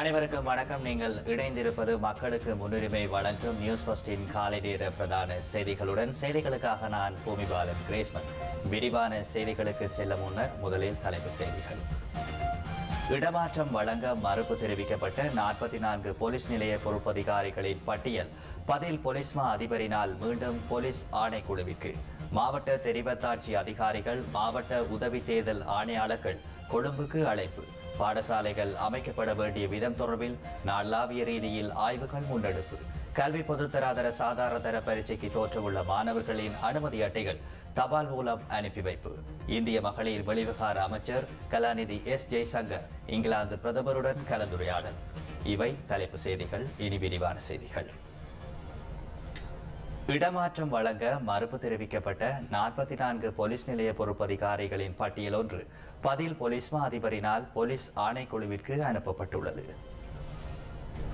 அனைவருக்கும் வணக்கம். நீங்கள் இணைந்திருப்பது மக்களுக்கு முன்னுரிமை வழங்கும் நியூஸ் ஃபர்ஸ்டின் காலை நேர பிரதான செய்திகளுடன் செய்திகளுக்காக நான் பூமிபாலன் கிரேஸ்மன். விரிவான செய்திகளுக்கு செல்ல முன்னர் முதலில் தலைப்பு செய்திகள். இடமாற்றம் வழங்க மறுப்பு தெரிவிக்கப்பட்ட நாற்பத்தி நான்கு போலீஸ் நிலைய பொறுப்பதிகாரிகளின் பட்டியல். பதில் போலீஸ் மா அதிபரினால் மீண்டும் போலீஸ் ஆணைக்குழுவிற்கு. மாவட்ட தெரிவத்தாட்சி அதிகாரிகள் மாவட்ட உதவி தேர்தல் ஆணையாளர்கள் கொழும்புக்கு அழைப்பு. பாடசாலைகள் அமைக்கப்பட வேண்டிய விதம் தொடர்பில் நாளாவிய ரீதியில் ஆய்வுகள் முன்னெடுப்பு. கல்வி பொதுத்தராதர சாதாரண தர பரீட்சைக்கு தோற்றவுள்ள மாணவர்களின் அனுமதி அட்டைகள் தபால் மூலம் அனுப்பி வைப்பு. இந்திய மகளிர் வெளிவிகார அமைச்சர் கலாநிதி எஸ் ஜெய்சங்கர் இங்கிலாந்து பிரதமருடன் கலந்துரையாடல். இவை தலைப்பு செய்திகள் இனி விரிவான செய்திகள். இடமாற்றம் வழங்க மறுப்பு தெரிவிக்கப்பட்ட நாற்பத்தி நான்கு போலீஸ் நிலைய பொறுப்பதிகாரிகளின் பட்டியல் ஒன்று. பதில் போலீஸ் மா அதிபரினால் போலீஸ் ஆணைக்குழுவிற்கு அனுப்பப்பட்டுள்ளது.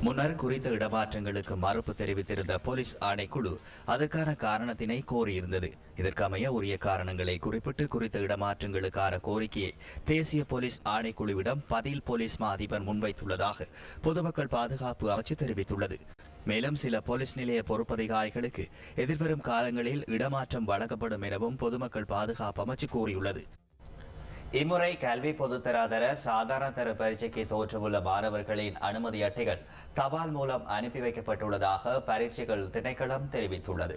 முன்னர் குறித்த இடமாற்றங்களுக்கு மறுப்பு தெரிவித்திருந்த போலீஸ் ஆணைக்குழு அதற்கான காரணத்தினை கோரியிருந்தது. இதற்கமைய உரிய காரணங்களை குறிப்பிட்டு குறித்த இடமாற்றங்களுக்கான கோரிக்கையை தேசிய போலீஸ் ஆணைக்குழுவிடம் பதில் போலீஸ் மா அதிபர் முன்வைத்துள்ளதாக பொதுமக்கள் பாதுகாப்பு அமைச்சு தெரிவித்துள்ளது. மேலும் சில போலீஸ் நிலைய பொறுப்பதிகாரிகளுக்கு எதிர்வரும் காலங்களில் இடமாற்றம் வழங்கப்படும் எனவும் பொதுமக்கள் பாதுகாப்பு அமைச்சு கூறியுள்ளது. இம்முறை கல்வி பொதுத்தராதர சாதாரண தர பரீட்சைக்கு தோற்றவுள்ள மாணவர்களின் அனுமதி அட்டைகள் தபால் மூலம் அனுப்பி வைக்கப்பட்டுள்ளதாக பரீட்சைகள் திணைக்களம் தெரிவித்துள்ளது.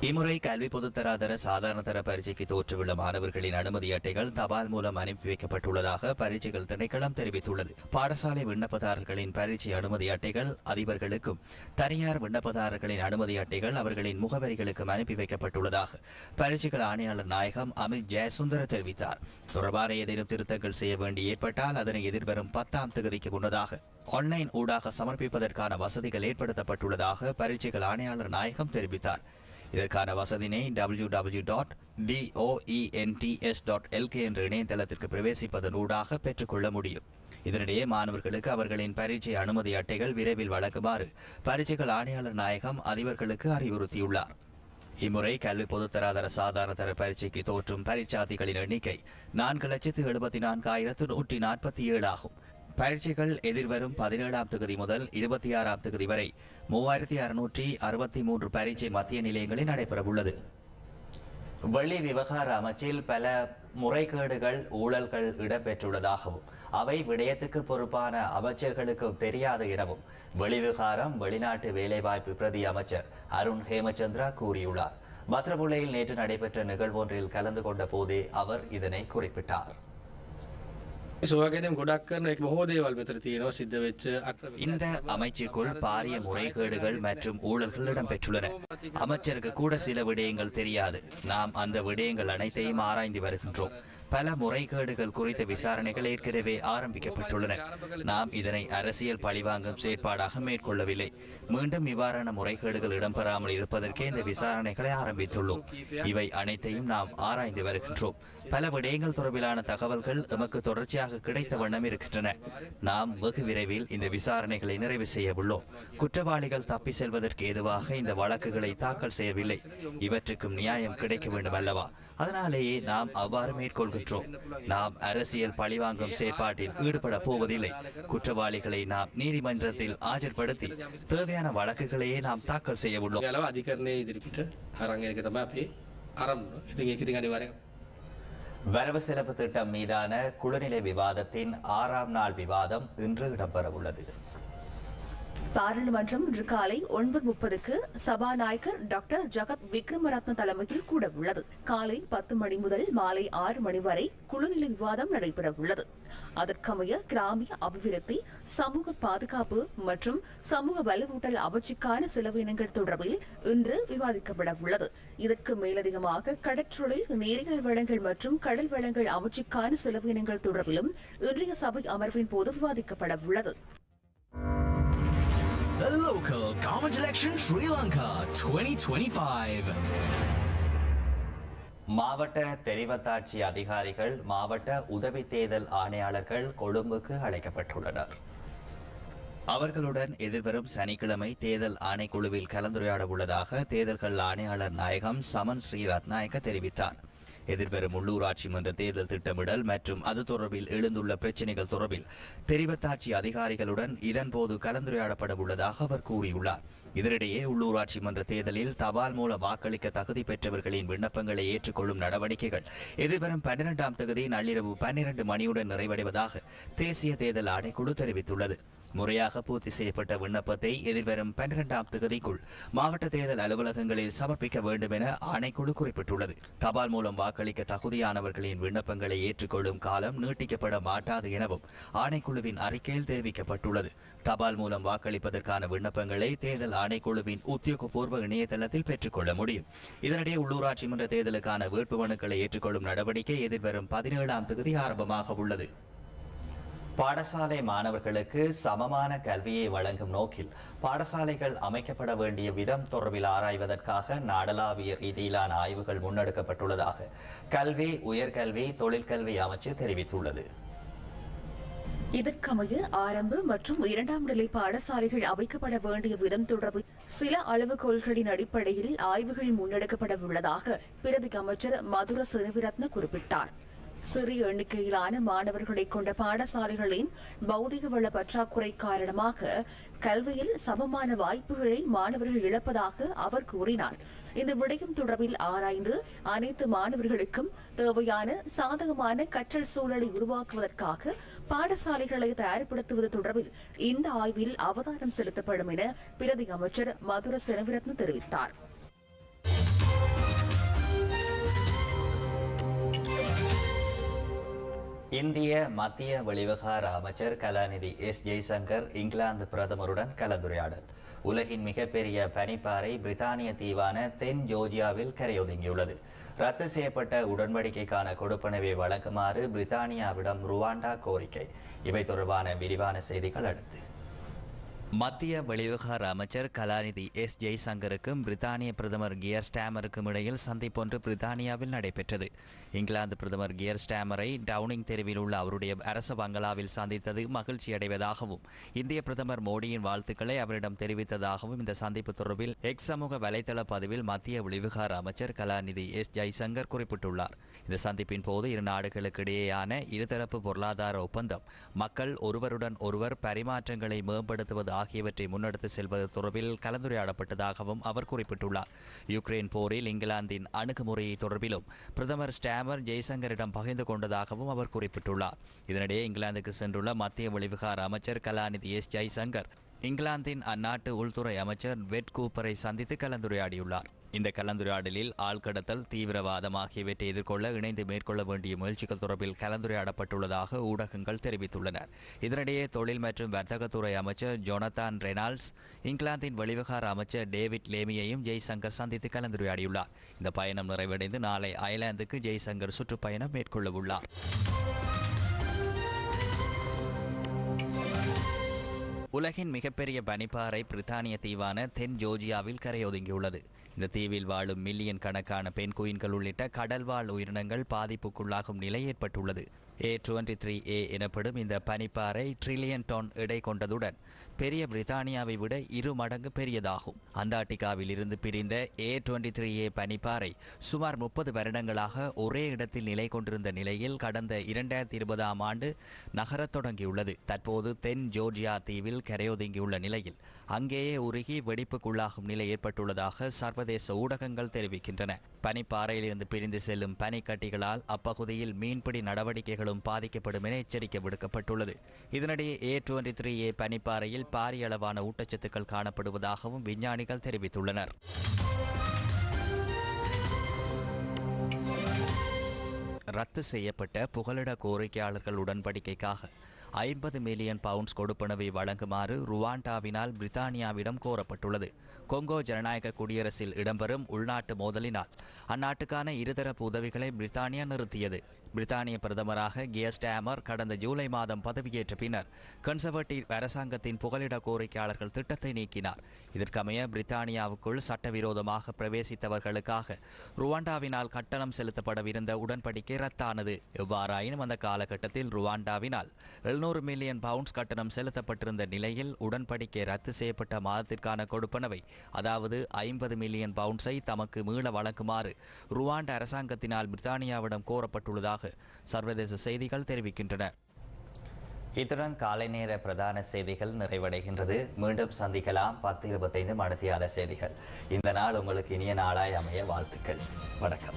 இம்முறை கல்வி பொதுத்தராதர சாதாரண தர பரீட்சைக்கு தோற்றுள்ள மாணவர்களின் அனுமதி அட்டைகள் தபால் மூலம் அனுப்பி வைக்கப்பட்டுள்ளதாக பரீட்சைகள் திணைக்களம் தெரிவித்துள்ளது. பாடசாலை விண்ணப்பதாரர்களின் பரீட்சை அனுமதி அட்டைகள் அதிபர்களுக்கும் தனியார் விண்ணப்பதாரர்களின் அனுமதி அட்டைகள் அவர்களின் முகவரிகளுக்கும் அனுப்பி வைக்கப்பட்டுள்ளதாக பரீட்சைகள் ஆணையாளர் நாயகம் அமித் ஜெயசுந்தர தெரிவித்தார். தொடர்பான ஏதேனும் திருத்தங்கள் செய்ய வேண்டி ஏற்பட்டால் அதனை எதிர்வரும் பத்தாம் தேதிக்கு முன்னதாக ஆன்லைன் ஊடாக சமர்ப்பிப்பதற்கான வசதிகள் ஏற்படுத்தப்பட்டுள்ளதாக பரீட்சைகள் ஆணையாளர் நாயகம் தெரிவித்தார். இதற்கான வசதினை W W dot D O E N T S dot L K என்ற இணையதளத்திற்கு பிரவேசிப்பதன் ஊடாக பெற்றுக்கொள்ள முடியும். இதனிடையே மாணவர்களுக்கு அவர்களின் பரீட்சை அனுமதி அட்டைகள் விரைவில் வழங்குமாறு பரீட்சைகள் ஆணையாளர் நாயகம் அதிபர்களுக்கு அறிவுறுத்தியுள்ளார். இம்முறை கல்வி பொதுத்தராதர சாதாரண தர பரீட்சைக்கு தோற்றும் பரீட்சாதிகளின் எண்ணிக்கை நான்கு லட்சத்து எழுபத்தி நான்காயிரத்து நூற்றி நாற்பத்தி ஏழு ஆகும். பரீட்சைகள் எதிர்வரும் பதினேழாம் தொகுதி முதல் இருபத்தி ஆறாம் தொகுதி வரை மூவாயிரத்தி அறுநூற்றி அறுபத்தி மூன்று பரீட்சை மத்திய நிலையங்களில் நடைபெறவுள்ளது. வெள்ளி விவகார அமைச்சில் பல முறைகேடுகள் ஊழல்கள் இடம்பெற்றுள்ளதாகவும் அவை விடயத்துக்கு பொறுப்பான அமைச்சர்களுக்கு தெரியாது எனவும் வெளிவிவகாரம் வெளிநாட்டு வேலைவாய்ப்பு பிரதி அமைச்சர் அருண் ஹேமச்சந்திரா கூறியுள்ளார். பத்ரபுள்ளையில் நேற்று நடைபெற்ற நிகழ்வொன்றில் கலந்து கொண்ட போதே அவர் இதனை குறிப்பிட்டார். இந்த அமைச்சிற்குள் பாரிய முறைகேடுகள் மற்றும் ஊழல்கள் இடம்பெற்றுள்ளன அமைச்சருக்கு கூட சில விடயங்கள் தெரியாது. நாம் அந்த விடயங்கள் அனைத்தையும் ஆராய்ந்து வருகின்றோம். பல முறைகேடுகள் குறித்த விசாரணைகள் ஏற்கனவே ஆரம்பிக்கப்பட்டுள்ளன. நாம் இதனை அரசியல் பழிவாங்கும் செயற்பாடாக மேற்கொள்ளவில்லை. மீண்டும் இவ்வாறான முறைகேடுகள் இடம்பெறாமல் இருப்பதற்கே இந்த விசாரணைகளை ஆரம்பித்துள்ளோம். இவை அனைத்தையும் நாம் ஆராய்ந்து வருகின்றோம். பல விடயங்கள் தொடர்பிலான தகவல்கள் எமக்கு தொடர்ச்சியாக கிடைத்த வண்ணம் இருக்கின்றன. நாம் வெகு விரைவில் இந்த விசாரணைகளை நிறைவு செய்ய உள்ளோம் குற்றவாளிகள் தப்பி செல்வதற்கு ஏதுவாக இந்த வழக்குகளை தாக்கல் செய்யவில்லை. இவற்றுக்கும் நியாயம் கிடைக்க வேண்டும் அல்லவா அதனாலேயே நாம் அவ்வாறு மேற்கொள்கின்றோம். நாம் அரசியல் பழிவாங்கும் செயற்பாட்டில் ஈடுபட போவதில்லை. குற்றவாளிகளை நாம் நீதிமன்றத்தில் ஆஜர்படுத்தி தேவையான வழக்குகளையே நாம் தாக்கல் செய்ய உள்ளோம். வரவு செலவு திட்டம் மீதான குழுநிலை விவாதத்தின் ஆறாம் நாள் விவாதம் இன்று இடம்பெறவுள்ளது. பாராளுமன்றம் இன்று காலை ஒன்பது முப்பதுக்கு சபாநாயகர் டாக்டர் ஜகத் விக்ரமரத்ன தலைமையில் கூட உள்ளது காலை பத்து மணி முதல் மாலை ஆறு மணி வரை குழுநிலை விவாதம் நடைபெற உள்ளது அதற்கமைய கிராமிய அபிவிருத்தி சமூக பாதுகாப்பு மற்றும் சமூக வலுவூட்டல் அமைச்சுக்கான செலவினங்கள் தொடர்பில் இன்று விவாதிக்கப்பட உள்ளது இதற்கு மேலதிகமாக கடற்றொழில் நேரியல் வளங்கள் மற்றும் கடல் வளங்கள் அமைச்சுக்கான செலவினங்கள் தொடர்பிலும் இன்றைய சபை அமர்வின் போது விவாதிக்கப்பட உள்ளது The local government election Sri Lanka 2025. மாவட்ட தெரிவத்தாட்சி அதிகாரிகள் மாவட்ட உதவி தேர்தல் ஆணையாளர்கள் கொழும்புக்கு அழைக்கப்பட்டுள்ளனர் அவர்களுடன் எதிர்வரும் சனிக்கிழமை தேர்தல் ஆணைக்குழுவில் கலந்துரையாட உள்ளதாக தேர்தல்கள் ஆணையாளர் நாயகம் சமன் ஸ்ரீ ரத்நாயக்க தெரிவித்தார் எதிர்வரும் உள்ளூராட்சி மன்ற தேர்தல் திட்டமிடல் மற்றும் அது தொடர்பில் எழுந்துள்ள பிரச்சினைகள் தொடர்பில் தெரிவத்தாட்சி அதிகாரிகளுடன் இதன்போது கலந்துரையாடப்பட உள்ளதாக அவர் கூறியுள்ளார். இதனிடையே உள்ளூராட்சி மன்ற தேர்தலில் தபால் மூல வாக்களிக்க தகுதி பெற்றவர்களின் விண்ணப்பங்களை ஏற்றுக்கொள்ளும் நடவடிக்கைகள் எதிர்வரும் பன்னிரெண்டாம் தேதி நள்ளிரவு பன்னிரண்டு மணியுடன் நிறைவடைவதாக தேசிய தேர்தல் ஆணைக்குழு தெரிவித்துள்ளது. முறையாக பூர்த்தி செய்யப்பட்ட விண்ணப்பத்தை எதிர்வரும் பன்னிரெண்டாம் தேதிக்குள் மாவட்ட தேர்தல் அலுவலகங்களில் சமர்ப்பிக்க வேண்டும் என ஆணைக்குழு குறிப்பிட்டுள்ளது. தபால் மூலம் வாக்களிக்க தகுதியானவர்களின் விண்ணப்பங்களை ஏற்றுக்கொள்ளும் காலம் நீட்டிக்கப்பட மாட்டாது எனவும் ஆணைக்குழுவின் அறிக்கையில் தெரிவிக்கப்பட்டுள்ளது. தபால் மூலம் வாக்களிப்பதற்கான விண்ணப்பங்களை தேர்தல் ஆணைக்குழுவின் உத்தியோகபூர்வ இணையதளத்தில் பெற்றுக்கொள்ள முடியும். இதனிடையே உள்ளூராட்சி மன்ற தேர்தலுக்கான வேட்புமனுக்களை ஏற்றுக்கொள்ளும் நடவடிக்கை எதிர்வரும் பதினேழாம் தேதி ஆரம்பமாக உள்ளது. பாடசாலை மாணவர்களுக்கு சமமான கல்வியை வழங்கும் நோக்கில் பாடசாலைகள் அமைக்கப்பட வேண்டிய விதம் தொடர்பில் ஆராய்வதற்காக நாடளாவிய ரீதியிலான ஆய்வுகள் முன்னெடுக்கப்பட்டுள்ளதாக கல்வி உயர்கல்வி தொழிற்கல்வி அமைச்சு தெரிவித்துள்ளது. இதற்கமைய ஆரம்ப மற்றும் இரண்டாம் நிலை பாடசாலைகள் அமைக்கப்பட வேண்டிய விதம் தொடர்பு சில அளவுகோள்களின் அடிப்படையில் ஆய்வுகள் முன்னெடுக்கப்பட உள்ளதாக பிரதி அமைச்சர் மதுர சிறுவிரத்ன குறிப்பிட்டார். சிறிய எண்ணிக்கையிலான மாணவர்களை கொண்ட பாடசாலைகளின் பௌதிக வள பற்றாக்குறை காரணமாக கல்வியில் சமமான வாய்ப்புகளை மாணவர்கள் இழப்பதாக அவர் கூறினார். இந்த விடயம் தொடர்பில் ஆராய்ந்து அனைத்து மாணவர்களுக்கும் தேவையான சாதகமான கற்றல் சூழலை உருவாக்குவதற்காக பாடசாலைகளை தயார்படுத்துவது தொடர்பில் இந்த ஆய்வில் அவதானம் செலுத்தப்படும் என பிரதி அமைச்சர் மதுர செனவிரத்ன தெரிவித்தார். இந்திய மத்திய வெளிவகார அமைச்சர் கலாநிதி எஸ். ஜெய்சங்கர் இங்கிலாந்து பிரதமருடன் கலந்துரையாடல். உலகின் மிகப்பெரிய பனிப்பாறை பிரித்தானிய தீவான தென் ஜோர்ஜியாவில் கரையொதுங்கியுள்ளது. ரத்து செய்யப்பட்ட உடன்படிக்கைக்கான கொடுப்பனவை வழங்குமாறு பிரித்தானியாவிடம் ருவாண்டா கோரிக்கை. இவை தொடர்பான விரிவான செய்திகள் அடுத்து. மத்திய வெளிவிவகார அமைச்சர் கலாநிதி எஸ். ஜெய்சங்கருக்கும் பிரித்தானிய பிரதமர் கியர் ஸ்டாமருக்கும் இடையில் சந்திப்பொன்று பிரித்தானியாவில் நடைபெற்றது. இங்கிலாந்து பிரதமர் கியர் ஸ்டாமரை டவுனிங் தெருவில் உள்ள அவருடைய அரச பங்களாவில் சந்தித்தது மகிழ்ச்சி அடைவதாகவும் இந்திய பிரதமர் மோடியின் வாழ்த்துக்களை அவரிடம் தெரிவித்ததாகவும் இந்த சந்திப்பு தொடர்பில் எக்ஸ் சமூக வலைதள பதிவில் மத்திய வெளிவிவகார அமைச்சர் கலாநிதி எஸ். ஜெய்சங்கர் குறிப்பிட்டுள்ளார். இந்த சந்திப்பின் போது இரு நாடுகளுக்கு இடையேயான இருதரப்பு பொருளாதார ஒப்பந்தம் மக்கள் ஒருவருடன் ஒருவர் பரிமாற்றங்களை மேம்படுத்துவது ஆகியவற்றை முன்னெடுத்து செல்வது தொடர்பில் கலந்துரையாடப்பட்டதாகவும் அவர் குறிப்பிட்டுள்ளார். யுக்ரைன் போரில் இங்கிலாந்தின் அணுகுமுறையை தொடர்பிலும் பிரதமர் ஸ்டாமர் ஜெய்சங்கரிடம் பகிர்ந்து கொண்டதாகவும் அவர் குறிப்பிட்டுள்ளார். இதனிடையே இங்கிலாந்துக்கு சென்றுள்ள மத்திய வெளிவிகார அமைச்சர் கலாநிதி எஸ். ஜெய்சங்கர் இங்கிலாந்தின் அந்நாட்டு உள்துறை அமைச்சர் வெட் கூப்பரை சந்தித்து கலந்துரையாடியுள்ளார். இந்த கலந்துரையாடலில் ஆழ்கடத்தல் தீவிரவாதம் ஆகியவற்றை எதிர்கொள்ள இணைந்து மேற்கொள்ள வேண்டிய முயற்சிகள் தொடர்பில் கலந்துரையாடப்பட்டுள்ளதாக ஊடகங்கள் தெரிவித்துள்ளன. இதனிடையே தொழில் மற்றும் வர்த்தகத்துறை அமைச்சர் ஜொனதான் ரெனால்ட்ஸ் இங்கிலாந்தின் வெளிவிகார அமைச்சர் டேவிட் லேமியையும் ஜெய்சங்கர் சந்தித்து கலந்துரையாடியுள்ளார். இந்த பயணம் நிறைவடைந்து நாளை அயர்லாந்துக்கு ஜெய்சங்கர் சுற்றுப்பயணம் மேற்கொள்ளவுள்ளார். உலகின் மிகப்பெரிய பனிப்பாறை பிரித்தானிய தீவான தென் ஜோர்ஜியாவில் கரையொதுங்கியுள்ளது. இந்த தீவில் வாழும் மில்லியன் கணக்கான பெண் குயின்கள் உள்ளிட்ட கடல்வாழ் உயிரினங்கள் பாதிப்புக்குள்ளாகும் நிலை ஏற்பட்டுள்ளது. ஏ டுவெண்ட்டி த்ரீ ஏ எனப்படும் இந்த பனிப்பாறை ட்ரில்லியன் டன் எடை கொண்டதுடன் பெரிய பிரித்தானியாவை விட இரு மடங்கு பெரியதாகும். அண்டார்டிகாவில் இருந்து பிரிந்த ஏ டுவெண்ட்டி த்ரீ ஏ பனிப்பாறை சுமார் முப்பது வருடங்களாக ஒரே இடத்தில் நிலை கொண்டிருந்த நிலையில் கடந்த இரண்டாயிரத்தி இருபதாம் ஆண்டு நகரத் தொடங்கியுள்ளது. தற்போது தென் ஜோர்ஜியா தீவில் கரையொதுங்கியுள்ள நிலையில் அங்கேயே உருகி வெடிப்புக்குள்ளாகும் நிலை ஏற்பட்டுள்ளதாக சர்வதேச ஊடகங்கள் தெரிவிக்கின்றன. பனிப்பாறையிலிருந்து பிரிந்து செல்லும் பனிக்கட்டிகளால் அப்பகுதியில் மீன்பிடி நடவடிக்கைகளும் பாதிக்கப்படும் என எச்சரிக்கை விடுக்கப்பட்டுள்ளது. இதனிடையே ஏ டுவெண்ட்டி த்ரீ ஏ பனிப்பாறையில் பாரிய அளவான ஊட்டச்சத்துக்கள் காணப்படுவதாகவும் விஞ்ஞானிகள் தெரிவித்துள்ளனர். ரத்து செய்யப்பட்ட புகலிட கோரிக்கையாளர்கள் உடன்படிக்கைக்காக ஐம்பது மில்லியன் பவுண்ட்ஸ் கொடுப்பனவை வழங்குமாறு ருவாண்டாவினால் பிரித்தானியாவிடம் கோரப்பட்டுள்ளது. கொங்கோ ஜனநாயக குடியரசில் இடம்பெறும் உள்நாட்டு மோதலினால் அந்நாட்டுக்கான இருதரப்பு உதவிகளை பிரித்தானியா நிறுத்தியது. பிரித்தானிய பிரதமராக கியஸ்டாமர் கடந்த ஜூலை மாதம் பதவியேற்ற பின்னர் கன்சர்வேட்டிவ் அரசாங்கத்தின் புகலிட கோரிக்கையாளர்கள் திட்டத்தை நீக்கினார். இதற்கமைய பிரித்தானியாவுக்குள் சட்டவிரோதமாக பிரவேசித்தவர்களுக்காக ருவாண்டாவினால் கட்டணம் செலுத்தப்படவிருந்த உடன்படிக்கை ரத்தானது. எவ்வாறாயினும் அந்த காலகட்டத்தில் ருவாண்டாவினால் எழுநூறு மில்லியன் பவுண்ட்ஸ் கட்டணம் செலுத்தப்பட்டிருந்த நிலையில் உடன்படிக்கை ரத்து செய்யப்பட்ட மாதத்திற்கான கொடுப்பனவை அதாவது ஐம்பது மில்லியன் பவுண்ட்ஸை தமக்கு மீள வழங்குமாறு ருவாண்ட அரசாங்கத்தினால் பிரித்தானியாவிடம் கோரப்பட்டுள்ளதாக சர்வதேச செய்திகள் தெரிவிக்கின்றன. இத்துடன் காலை நேர பிரதான செய்திகள் நிறைவடைகின்றது. மீண்டும் சந்திக்கலாம். பத்து இருபத்தைந்து மணித்தியால செய்திகள். இந்த நாள் உங்களுக்கு இனிய நாளாய் அமைய வாழ்த்துக்கள். வணக்கம்.